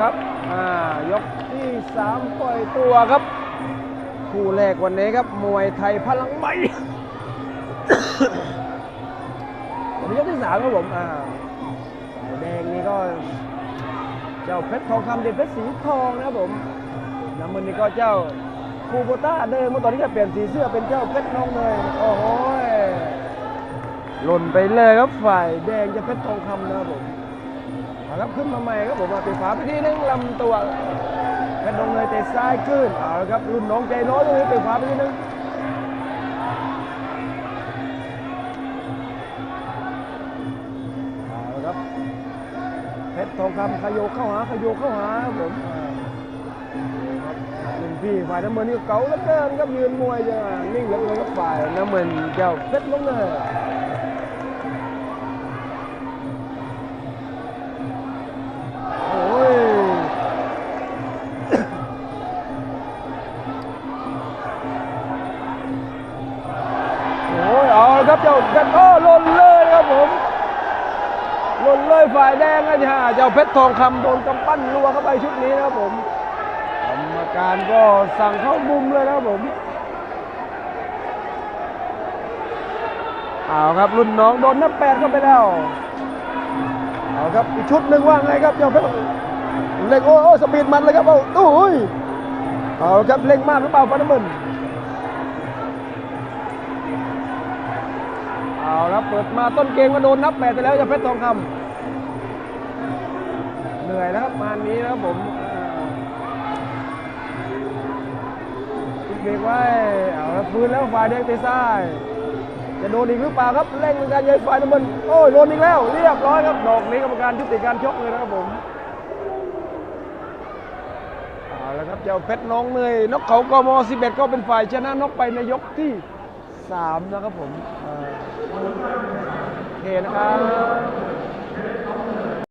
ครับอ่ายกที่สามปล่อยตัวครับ คู่แรกวันนี้ครับ มวยไทยพลังใหม่วันนี้ยกที่สามครับผมอ่าแดงนี่ก็ เจ้าเพชรทองคำเด่นเพชรสีทองนะครับผมน้ำมันนี่ก็เจ้าคูโบต้าเดิมเมื่อตอนนี้จะเปลี่ยนสีเสื้อเป็นเจ้าเพชรน้องเนยโอ้โหหล่นไปเลยครับฝ่ายแดงจะเพชรทองคำนะครับผม ครับขึ้นมาใหม่ครับผมมาปีฝาไปที่นึงลำตัวเพชรน้องเนยเตะซ้ายขึ้นเอาละครับรุ่นน้องใจน้อยตรงนี้ปีฝาไปที่นึงเอาละครับเพชรทองคำขยโยเข้าหาขยโยเข้าหาครับผมหนึ่งพี่ฝ่ายน้ำเงินนี่เก๋าเหลือเกินครับยืนมวยจะนิ่งเหลือเกินครับฝ่ายน้ำเงินเจ้าเพชรน้องเนย ครับเจ้าเพชรโอ้หล่นเลยครับผมหล่นเลยฝ่ายแดงนะฮะเจ้าเพชรทองคำโดนกำปั้นรัวเข้าไปชุดนี้นะครับผมกรรมการก็สั่งเข้ามุมเลยนะครับผมเอาครับรุ่นน้องโดนนับแปดเข้าไปแล้วเอาครับอีกชุดหนึ่งว่าไงครับเจ้าเพชรเล็งโอ้โอ้สปีดมันเลยครับเอาตู้ยเอาครับเล็งมากหรือเปล่าฟันน้ำมัน ดมาต้นเกมก็โดนนับแปดไปแล้วจ้าเพชรทองคำเหนื่อยแล้วครับมานนี้นะครับผมเบรกไว้เอาละฟื้นแล้วฝ่ายแดงเตะซ้ายจะโดนอีกหรือเปล่าครับเร่งในการยัยฝ่ายน้ำมันโอ้ยโดนอีกแล้วเรียบร้อยครับดอกนี้กรรมการยุติการชกเลยนะครับผมเอาละครับเจ้าเพชรน้องเนยนกเขากม11 ก็เป็นฝ่ายชนะนกไปในยกที่ 3 นะครับผมอ่า นะครับ